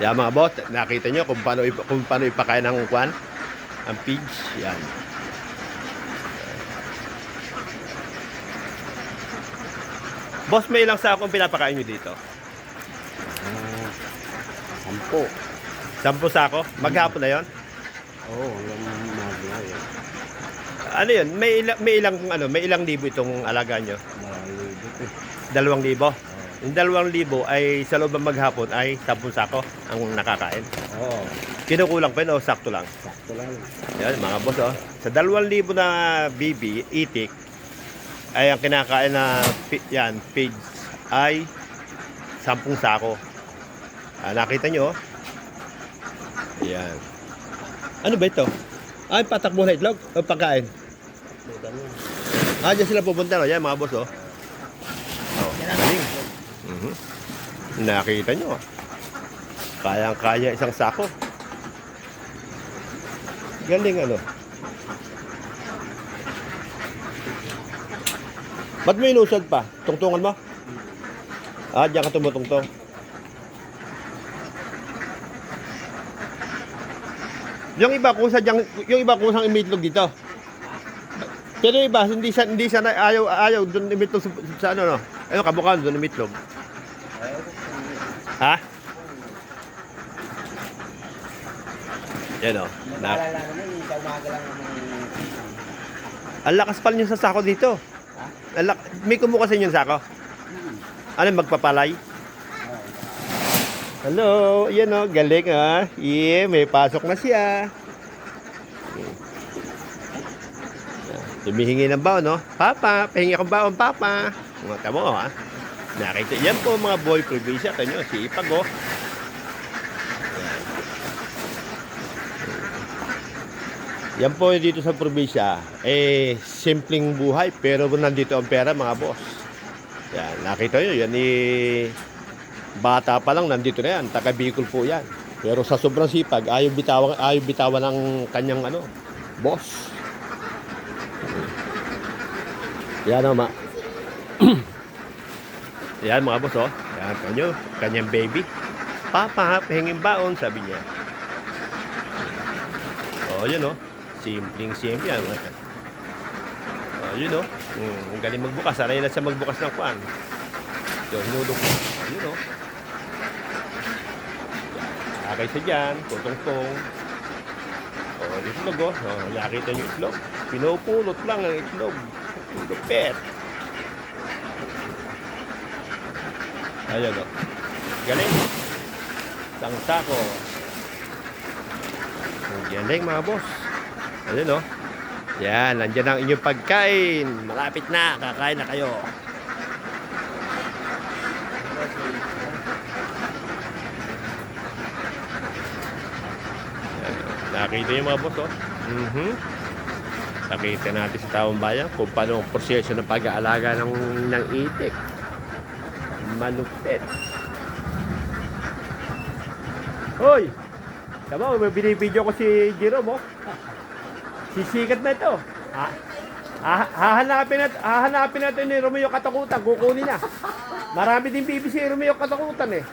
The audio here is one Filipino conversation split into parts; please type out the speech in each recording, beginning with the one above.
Yan mga boss, nakita nyo kung paano, kung paano ipakain ng kwan, ang pigs. Yan. Boss, may ilang sakong pinapakain nyo dito? Ah, sampo. Sampu sako? Maghapon na yon? Oo, oh, hanggang umaga yun. Ano yun? May, ilang, may ilang ano, may ilang libo itong alaga nyo? Malibot eh. Dalawang libo. Yung dalawang libo ay sa loob ng maghapon ay sampung sako ang nakakain. Oo, Kinukulang pa yun o sakto lang? sakto lang. Yan mga boss oh. Sa dalawang libo na bibi, itik, ay ang kinakain na yan, pigs ay sampung sako. Ah, nakita nyo oh. Yan. Ano ba ito? Ay, patakbo na itlog o pagkain? Ah, dyan sila pupunta no? Yan mga boss oh. Mhm. Nakita nyo. Kayang-kaya isang sako. Galing ano. Ba't mo inusad pa? Tungtungan mo? Ah, diyan ka tumutungtong. Yung iba kung sa yung iba kung sang imitlog dito. Pero iba hindi siya hindi na, ayaw ayaw doon imitlog sa, sa ano no. Ayun kabukan doon imitlog. Ha? Yan o. Na, Naalala naman, yung sa umaga lang naman. ang lakas pala niyo sa sako dito. Ha? Ang lak- may kumuha sa inyo yung sako. Hmm. Ano magpapalay? Hello, yan o, galing ah. Yeah, may pasok na siya. Tumihingi ng baon, no? Papa, pahingi akong baon, Papa. Mga tamo, ha? Nakita, yan po mga boy probinsya. Kanyo, si Ipag, oh. Yan. Yan po dito sa probinsya. Eh, simpleng buhay, pero nandito ang pera, mga boss. Yan, nakita nyo, yan eh, bata pa lang nandito na yan, taga Bicol po yan. Pero sa sobrang sipag, ayaw bitawan, ayaw bitawan ng kanyang ano, boss. Yan o, ma. yan mga boss, oh. Yan, kanyo, kanyang baby. Papa, pahingin baon, sabi niya. Oh, yun oh. Simpleng simple yan. Oh, yun oh. Hmm, ang galing magbukas. Sanay na siya magbukas ng kwan. Yun, hinulog mo. Yun oh. Akay siya dyan, tutong-tong. Oh, itlog oh. oh nakita niyo itlog. Pinupulot lang ang itlog. Lupet. Ayan oh. Galing. Isang sako. Ang galing mga boss. Ayan oh. Yan, nandiyan ang inyong pagkain. Malapit na, kakain na kayo. Nakita yung mga boss, oh. Mhm. Nakita natin sa taong bayan kung paano ang proseso ng pag-aalaga ng, ng itik. Malupit. Hoy! Tama, may binibidyo ko si Jerome, oh. Sisikat na ito. Ha? Ah, hahanapin natin, hahanapin natin ni Romeo Katakutan, kukunin na. Marami din BBC si Romeo Katakutan eh.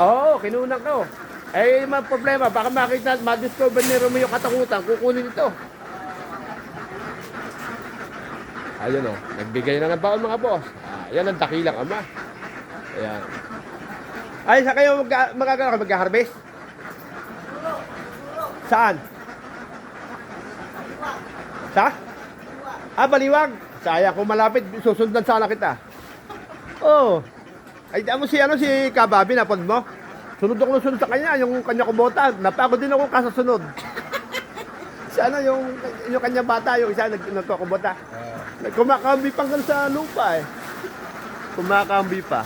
Oo, kinunan ko. Eh, mga problema, baka makita, ma-discover ni Romeo Katakutan, kukunin ito. Ayun o, nagbigay na ng baon mga boss. Ah, yan ang dakilang ama. Ayan. Ay, sa kayo mag magagano ka mag-harvest? Saan? Sa? Ah, baliwag. Sayang kung malapit, susundan sana kita. Oh. Ay, mo si ano si Kababi na mo? Sunod ako ng sunod sa kanya, yung kanya ko bota. Napagod din ako kasasunod. si ano, yung, yung kanya bata, yung isa nag, nagkakubota. Oo. Kumakambi pang sa lupa eh. Kumakambi pa.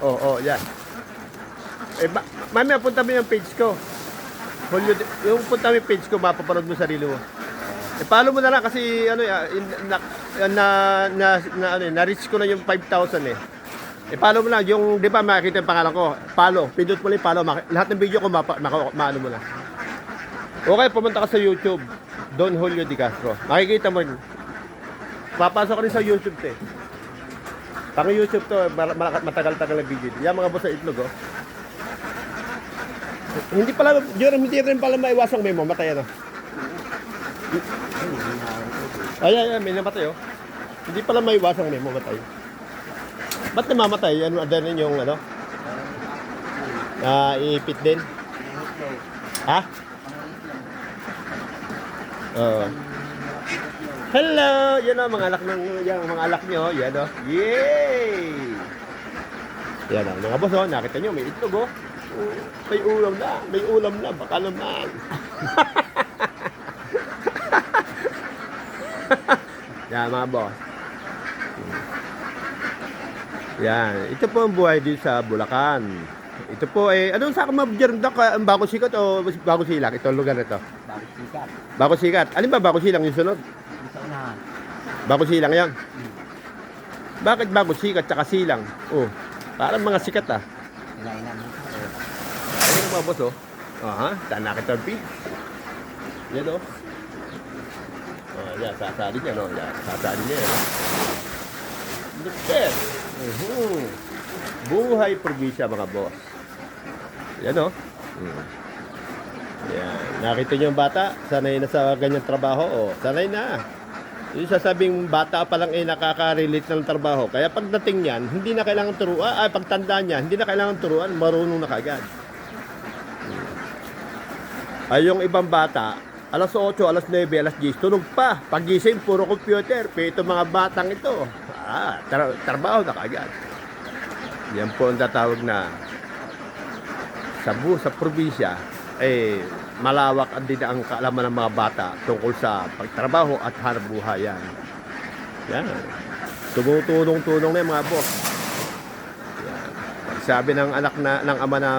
Oh, oh, yan. Eh, ba, mamaya punta mo yung page ko. Julio, yung punta mo yung page ko, mapapanood mo sarili mo. Eh, follow mo na lang kasi ano ya, in, na, na, na, na, ano, eh, na-reach ko na yung 5,000 eh. Eh, follow mo lang. Yung, di ba, makikita yung pangalan ko. Follow. Pindot mo lang yung follow. Lahat ng video ko, mapa, maka, maano mo na. Okay, pumunta ka sa YouTube. Don Julio Di Castro. Makikita mo rin. Papasok ka rin sa YouTube, te. Pang YouTube to, matagal-tagal na video. Yan mga boss sa itlog, oh. Hindi pala, Jerome, hindi rin pala maiwasang may mamatay, ano? Ay, ay, ay, may namatay, oh. Hindi pala maiwasang may mamatay. Ba't namamatay? Ano, ano yung, ano? Ah, iipit din? Ha? Oo. Hello! Yan o, mga alak ng, yan, mga alak nyo. Yan o. Yay! Yan o, mga boss o, nakita nyo, may itlog o. Oh, may ulam na, may ulam na, baka naman. yan mga boss. Yan, ito po ang buhay dito sa Bulacan. Ito po eh, anong sa mabjerm dak, ang bago sikat o bago silang? Ito lugar na ito. Bakit sikat? Bago sikat. Alin ba bago silang yung sunod? Isa unahan. Bago silang yan. Bakit bago sikat tsaka silang? Oh, parang mga sikat ah. Inainan mo. Ayun mga boss oh. Aha, saan nakita ang pig? Yan oh. Oh, yan, sasali niya no. Yan, sasali niya yan. Lupit. Uhum. Buhay probinsya mga boss. Yan oh. Mm. Yan. Nakita niyo yung bata? Sanay na sa ganyang trabaho? Oh, sanay na. Yung sasabing bata pa lang eh nakaka-relate ng trabaho. Kaya pagdating niyan, hindi na kailangan turuan. Ay, pagtanda niya, hindi na kailangan turuan. Marunong na kagad. Ay, yung ibang bata, alas 8, alas 9, alas 10, tunog pa. Pagising, puro computer. Pero itong mga batang ito, ah, tra- trabaho na kagad. Yan po ang tatawag na sa bu sa probinsya, eh, malawak ang din ang kaalaman ng mga bata tungkol sa pagtrabaho at hanap buhay yan. Tumutulong-tulong na mga boss. Yan. Sabi ng anak na, ng ama na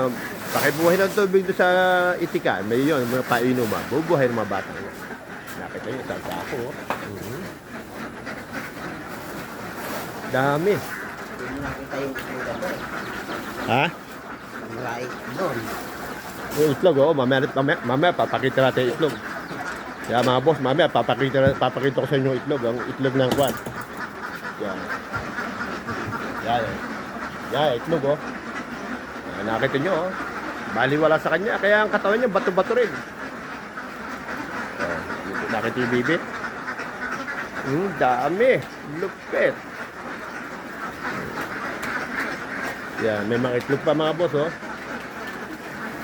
pakibuhay ng tubig doon sa itikan, may yun, mga painuman, bubuhay ng mga bata. Nakita nyo, isang sako. oh. Mhm. Dami. Nakita yung itlog eh. Ha? Malay. Doon. Yung itlog, oh, mamaya, mamaya, mamaya papakita natin itlog. Kaya mga boss, mamaya papakita, papakita ko sa inyo itlog, ang itlog ng kwan. Yan. Yan. eh. Yan, itlog, oh. Nakita nyo, oh. Baliwala sa kanya, kaya ang katawan niya bato-bato rin. Nakita yung bibit. Hmm, dami. Lupit. Yan, may mga itlog pa mga boss, oh.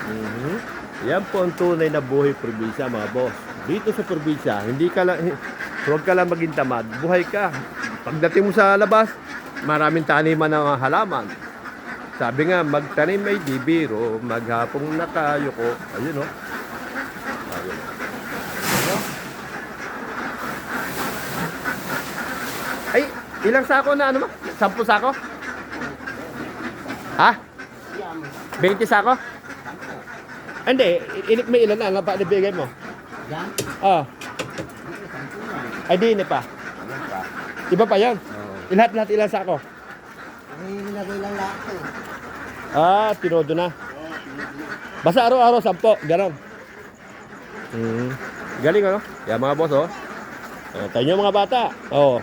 Mhm. Yan po ang tunay na buhay probinsya mga boss. Dito sa probinsya, hindi ka lang, huwag ka lang maging tamad. Buhay ka. Pagdating mo sa labas, maraming taniman ng halaman. Sabi nga, magtanim ay di biro, maghapong nakayoko. Ayun o. Ayun. Ano? Ay, ilang sako na ano? Sampu sako? Ha? Yan. 20 sako? Hindi, ilik may ilan na, pa nabigay mo? Yan. Ah, sampo yan. ay di na pa. Iba pa yan. Oo. Lahat-lahat ilan sako? Ay, nilagay lang lahat to. Ah, tinodo na. Oo. Basta araw-araw, sampo. Ganon. Hmm. Galing ano? Yan mga boss, oh. Uh, tayo mga bata. Oh.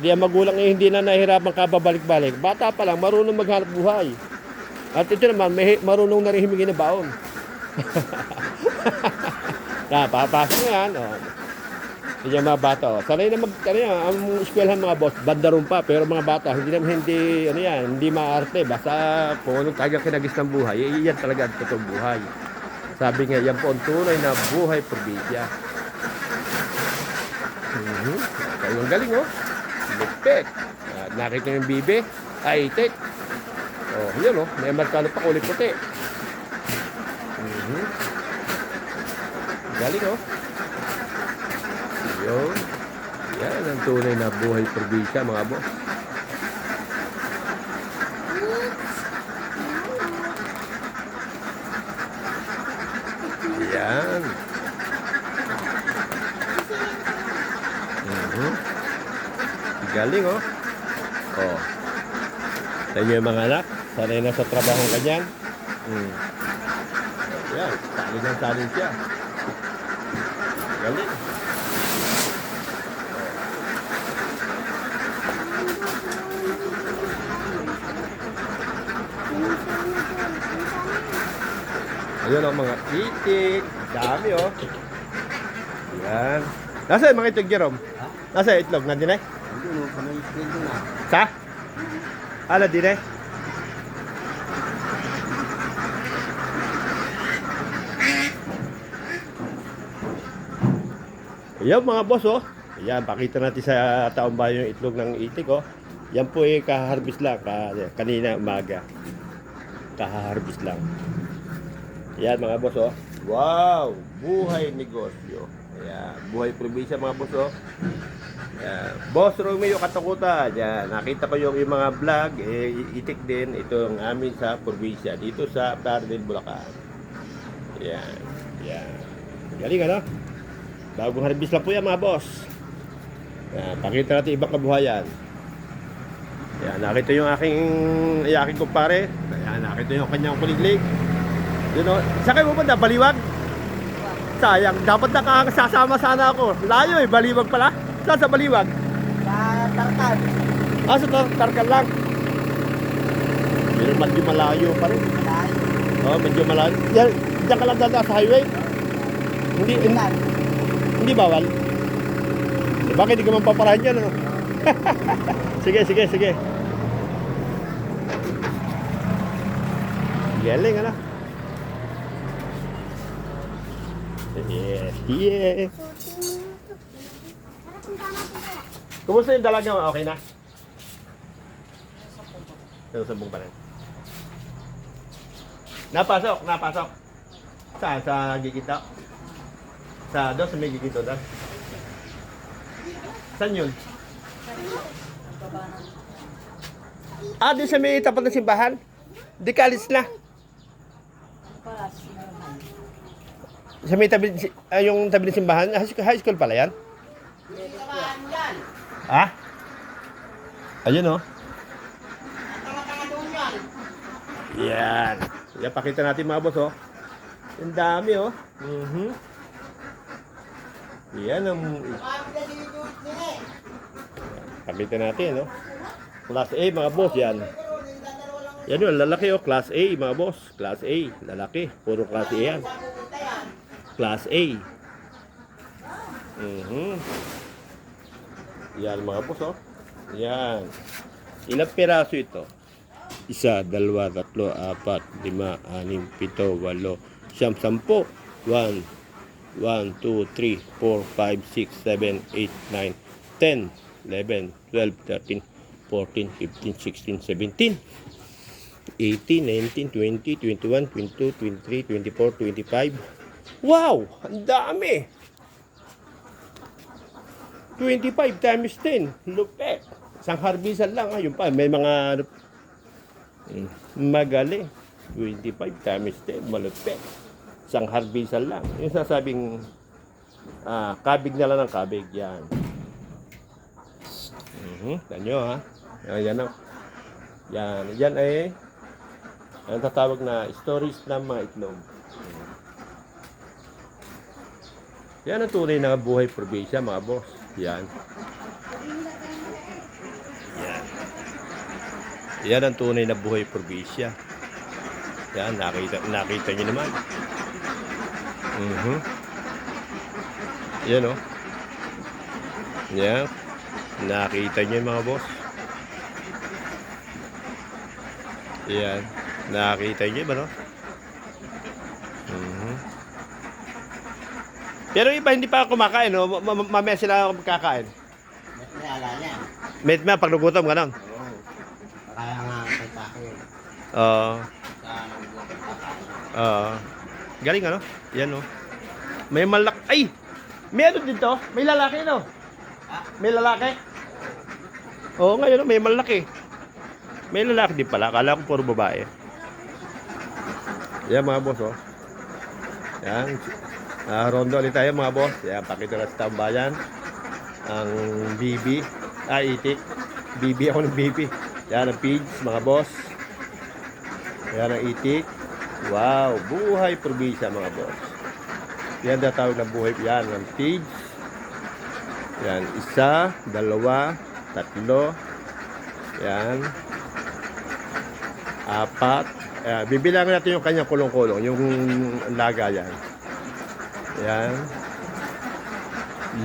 Di ang magulang eh, hindi na nahihirapan ka babalik-balik. Bata pa lang, marunong maghanap buhay. At ito naman, may, marunong na rin humingi ng baon. na, papasok na yan. Oh. Yung mga bata. Oh. Sanay na mag, ano yan, ang eskwelahan mga boss, bandaron pa. Pero mga bata, hindi naman hindi, ano yan, hindi maarte. Basta kung anong talagang kinagis ng buhay, eh, yan talaga ang totoong buhay. Sabi nga, yan po ang tunay na buhay probinsya. Mhm. Kayo ang galing, oh. Lupit. At nakita yung bibe, ay itik. Oh, yun, oh. May markalo pa kulay puti. Mhm. Galing, oh. Yun. Yan ang tunay na buhay probinsya, mga boss. Yan. Galing oh. Oh. Sa inyo mga anak, sanay na sa trabaho ka dyan. Hmm. Yan, tali ng tali siya. Galing. Ayan ang oh, mga itik. Dami oh. Yan. Nasaan mga itik, Jerome? Nasaan itlog? Nandiyan eh? Sa? Ala din eh? Ayan mga boss oh. Ayan, pakita natin sa taong bayan yung itlog ng itik oh. Yan po eh, kaharbis lang. Ka, kanina umaga. Kaharbis lang. Ayan mga boss oh. Wow! Buhay negosyo. Ayan, buhay probinsya mga boss oh. Ayan. Boss Romeo Katakutan. Yan. Nakita ko yung, yung mga vlog. Eh, itik din. Ito ang amin sa probinsya. Dito sa Tardel, Bulacan. Yan. Yan. Galing ano? Bagong harvest lang po yan mga boss. Yan. Pakita natin ibang kabuhayan. Yan. Nakita yung aking yung aking kumpare. Yan. Nakita yung kanyang kuliglig. Yun o. Sa kayo pupunta? Baliwag? Sayang. Dapat nakakasasama sana ako. Layo eh. Baliwag pala. Saan sa Baliwag? Sa Tartan. Ah, sa tar Tarkal lang. Pero medyo malayo pa rin. Malayo. Oh, medyo malayo. Diyan, diyan ka lang dadaan sa highway. Hindi, hindi, hindi bawal. Eh, bakit hindi ka man paparahan dyan, ano? sige, sige, sige. Galing, ano? Yeah, yeah. Kumusta yung dalaga mo? Okay na? Pero sabong pa rin. Napasok, napasok. Saan? Sa gigito? Sa doon, sa may gigito doon? Saan yun? Ah, doon sa may tapat ng simbahan? Di ka alis na. Sa may tabi, ah, yung tabi ng simbahan, high school, high school pala yan? Ha? Ayun oh. Yan. Yan, pakita natin mga boss oh. Ang dami oh. Mhm. Yan ang... Pakita natin oh. Class A mga boss yan. Yan yun, lalaki oh. Class A mga boss. Class A. Lalaki. Puro class A yan. Class A. Mhm. Yan mga boss oh. Yan. Ilang piraso ito? Isa, dalawa, tatlo, apat, lima, anim, pito, walo, siyam, sampo. One, one, two, three, four, five, six, seven, eight, nine, ten, eleven, twelve, thirteen, fourteen, fifteen, sixteen, seventeen. 18, 19, 20, 21, 22, 23, 24, 25. Wow! Ang dami! 25 times 10. Lupet. Isang harbisan lang. Ayun pa. May mga mm, magaling. 25 times 10. Malupet. Isang harbisan lang. Yung sasabing ah, kabig na lang ng kabig. Yan. Mhm. Tanyo ha. Yan, yan, oh. yan. Yan ay ang tatawag na stories ng mga itlog. Yan ang tunay na buhay probinsya, mga boss. Yan. Yan. Yan ang tunay na buhay probinsya. Yan, nakita, nakita niyo naman. Mhm. Yan, oh. Yan. Nakita niyo mga boss. Yan. Nakita niyo ba, no? Pero iba hindi pa kumakain, no? Ma- ma- mamaya sila magkakain. Ba't nalala niya? May may pag nagutom ganon. Oo. Kaya nga kita ko. Oo. Sa galing ano? Yan, no? May malak... Ay! May ano dito? May lalaki, no? May lalaki? Oo, ngayon, may malaki. May lalaki din pala. Kala ko puro babae. Yan, mga boss, oh. Yan. Ah, rondo ulit tayo, mga boss. Yan, pakita na sa taong bayan. Ang BB. Ah, itik. BB ako ng BB. Yan, ang pigs, mga boss. Yan ang itik. Wow, buhay probinsya mga boss. Yan na tawag na buhay. Yan, ang pigs. Yan, isa, dalawa, tatlo. Yan. Apat, Ayan, bibilangan natin yung kanyang kulong-kulong, yung laga yan. Ayan.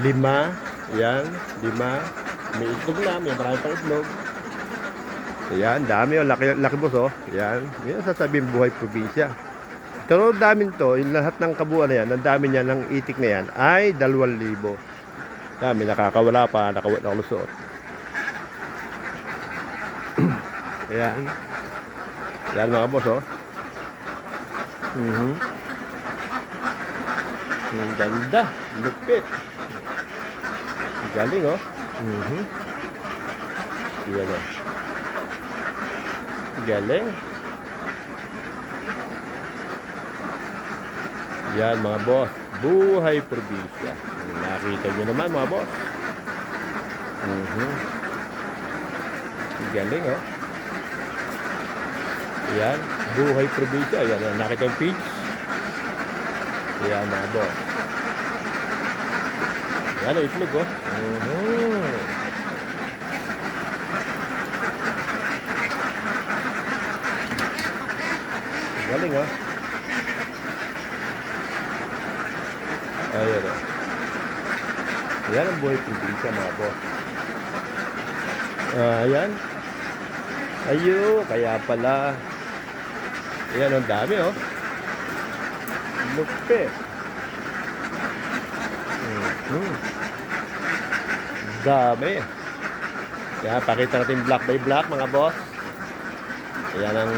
Lima. Ayan, lima. May itlog na, may marami pang itlog. Ayan, dami oh, laki, laki boss oh. Ayan, yan sasabihin buhay probinsya. Pero ang damin to, yung lahat ng kabuuan na yan, ang dami niya ng itik na yan ay 2,000. Dami, nakakawala pa, nakaw- nakalusot. Ayan. Ayan mga boss oh. Mhm. Ang ganda, lupit. Galing oh. Mhm. Yan oh. Galing. Yan mga boss. Buhay probinsya. Nakita nyo naman mga boss. Mhm. Galing oh. Yan. Buhay probinsya. Yan. yan. Nakita yung page. Yan mga boss. Yan itlog oh. Mhm. Galing oh. Ayan oh. Yan ang buhay probinsya mga. Ah, ayan. Ayo, kaya pala. Ayan, ang dami oh. Mhm. Dami. Kaya pakita natin black by black mga boss. Ayan ang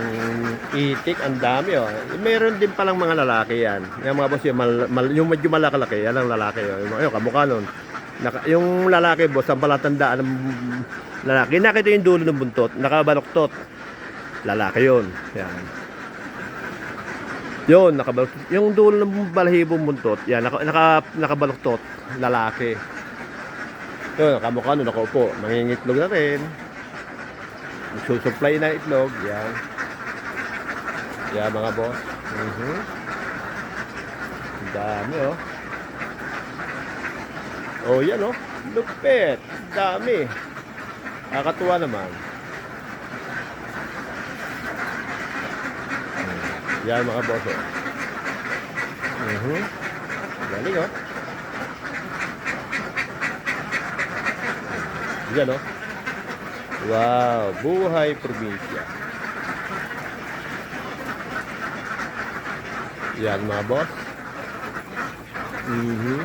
itik, ang dami oh. Meron din palang mga lalaki yan. Yung mga boss, yung, mal, mal- yung medyo malakalaki, yan ang lalaki oh. Yung, ayun, kamukha nun. Naka, yung lalaki boss, ang palatandaan ng lalaki. Nakita yung dulo ng buntot, nakabaloktot. Lalaki yun. Yan. Yun, nakabaloktot. Yung dulo ng balahibong buntot, yan, naka, naka, nakabaloktot. Lalaki. Yun, kamukha nun, nakaupo. Mangingitlog na rin. Nagsusupply na itlog. Yan. Yan mga boss. Mhm. Ang dami oh. Oh, yan oh. Lupit. Dami. Nakakatuwa naman. Hmm. Yan mga boss oh. Mhm. Galing oh. Yan oh. Wow, buhay probinsya. Yan mga boss. Mhm.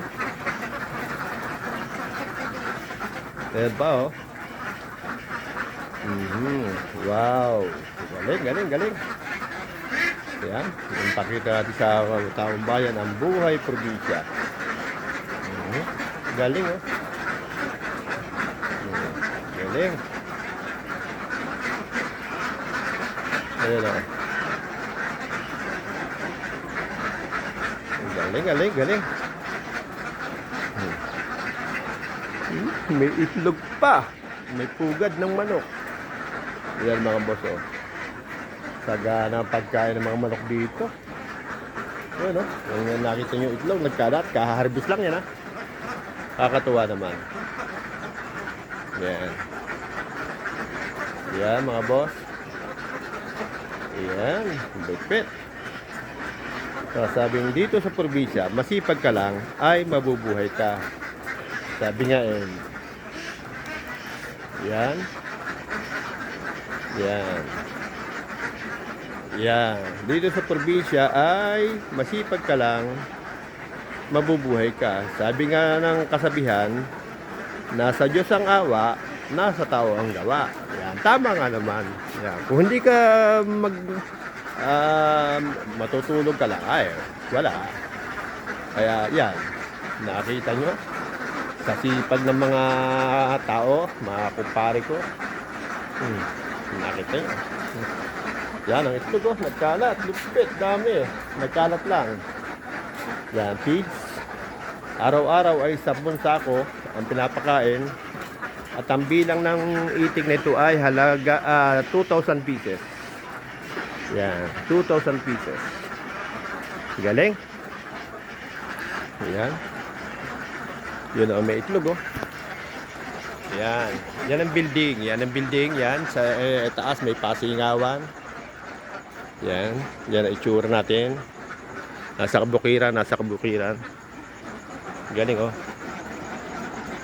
Ayan pa oh. Mhm. Wow. Galing, galing, galing. Yan. Yung pakita natin sa taong bayan ang buhay probinsya. Mhm. Galing oh. Galing. Ayan o. Galing, galing, galing. Hmm. May itlog pa. May pugad ng manok. Ayan mga boss o. Sagana ang pagkain ng mga manok dito. Ayan o. Yung nakita nyo itlog, nagkalat. Kahaharbis lang yan ha. Kakatuwa naman. Yan. Yan mga boss. Ayan, lupit. So, sabing dito sa probinsya, masipag ka lang, ay mabubuhay ka. Sabi nga eh. Yan. Yan. Yan. Dito sa probinsya ay masipag ka lang, mabubuhay ka. Sabi nga ng kasabihan, nasa Diyos ang awa, nasa tao ang gawa. Yan, tama nga naman. Yan. Kung hindi ka mag ah, matutulog ka lang, ay, wala. Kaya yan, nakita nyo, sa ng mga tao, mga kumpare ko, hmm, nakita nyo. Yan, ang itlog oh, nagkalat, lupit, dami. Nagkalat lang. Yan, pigs. Araw-araw ay 10 sako ang pinapakain. At ang bilang ng itig nito ay halaga ah, 2,000 pieces. Yan, 2,000 pieces. Galing. Yan. Yun ang may itlog oh. Yan. Yan ang building. Yan ang building. Yan. Sa eh, taas may pasingawan. Yan. Yan ang itsura natin. Nasa kabukiran, nasa kabukiran. Galing oh.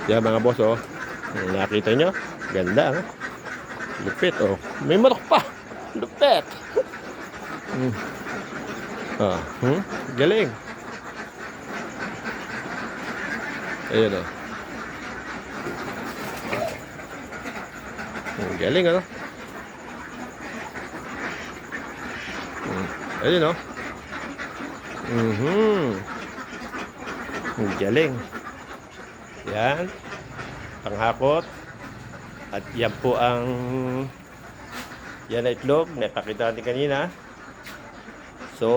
Yan mga boss oh. Nakita nyo? Ganda oh. Lupit oh. May manok pa. Lupit. Hmm. Ah, hmm? Galing. Ayun oh. Galing ano? Hmm. Ayun oh. Mhm. Ang Galing. Yan. Panghakot. At yan po ang yan na itlog na ipakita natin kanina. So,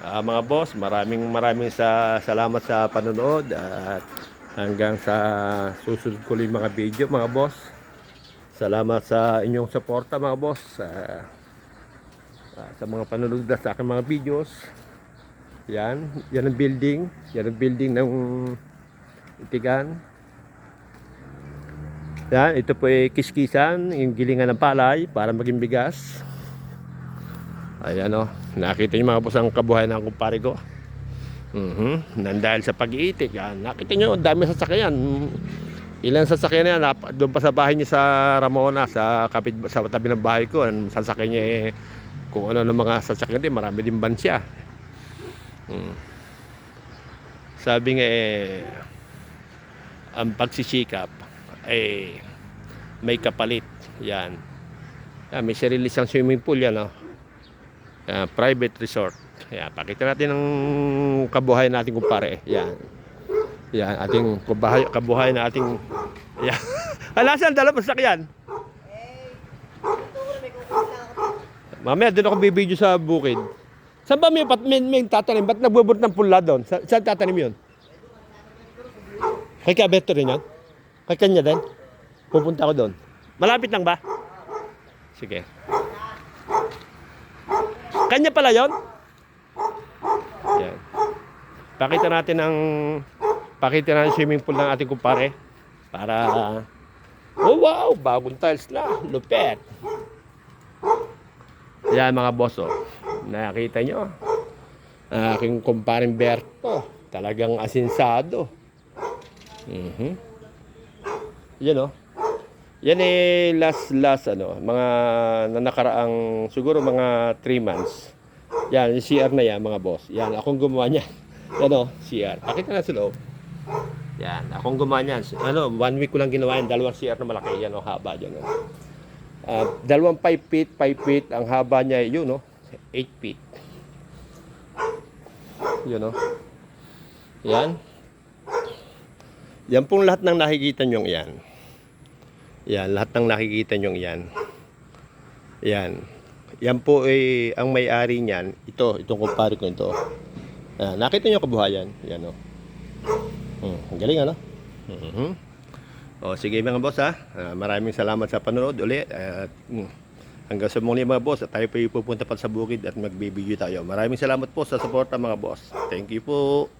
ah, mga boss, maraming maraming sa salamat sa panonood at hanggang sa susunod ko mga video mga boss. Salamat sa inyong suporta mga boss. ah, ah, sa mga panonood na sa aking mga videos. Yan, yan ang building. Yan ang building ng itigan. Yan, ito po ay kiskisan, yung gilingan ng palay para maging bigas. Ayan o, nakita niyo mga boss ang kabuhay ng kumpare ko. Mhm, nandahil sa pag-iitik. Yan, nakita niyo, dami sasakyan. Ilang sasakyan yan, doon pa sa bahay niya sa Ramona, sa kapit sa tabi ng bahay ko, ang sasakyan niya eh, kung ano ng mga sasakyan din, marami din ban siya. Mm. Sabi nga eh, ang pagsisikap ay may kapalit. Yan. Yan may sarili siyang swimming pool yan. Oh. Yan, private resort. Yan, pakita natin ang kabuhay natin kumpare. Yan. Yan, ating kabuhay, kabuhay na ating... Yan. Alasan, dala pa sakyan. Mamaya, doon ako bibidyo sa bukid. Saan ba may, may, may tatanim? Ba't nagbubot ng pula doon? Sa, saan tatanim yun? Kay Kabeto rin yun? Kay kanya din? Pupunta ako doon. Malapit lang ba? Sige. Kanya pala yon? Yan. Pakita natin ang pakita natin swimming pool ng ating kumpare para Oh wow, bagong tiles na. Lupet. Yan mga boss oh. Nakita nyo? Ang aking kumparing Berto. Talagang asinsado. Mhm. Yan oh. Yan eh last last ano, mga na nakaraang siguro mga 3 months. Yan, yung CR na yan mga boss. Yan, akong gumawa niyan. Yan oh, CR. Pakita na sa loob. Yan, akong gumawa niyan. Ano, one week ko lang ginawa yan. Dalawang CR na malaki. Yan oh, haba dyan oh. Ah, dalawang 5 feet, 5 feet. Ang haba niya yun oh, 8 feet. Yun oh. Yan. Yan pong lahat ng nakikita nyo yan. Yan, lahat ng nakikita nyo yan. Yan. Yan po ay ang may-ari niyan. Ito, itong kumpare ko ito. Ah, nakita nyo kabuhayan. Yan o. Hmm, ang galing ano? Mhm. O sige mga boss ha. Ah, maraming salamat sa panonood uli. At mm, hanggang sa muli mga boss. At tayo po pupunta pa sa bukid at magbibigyo tayo. Maraming salamat po sa suporta mga boss. Thank you po.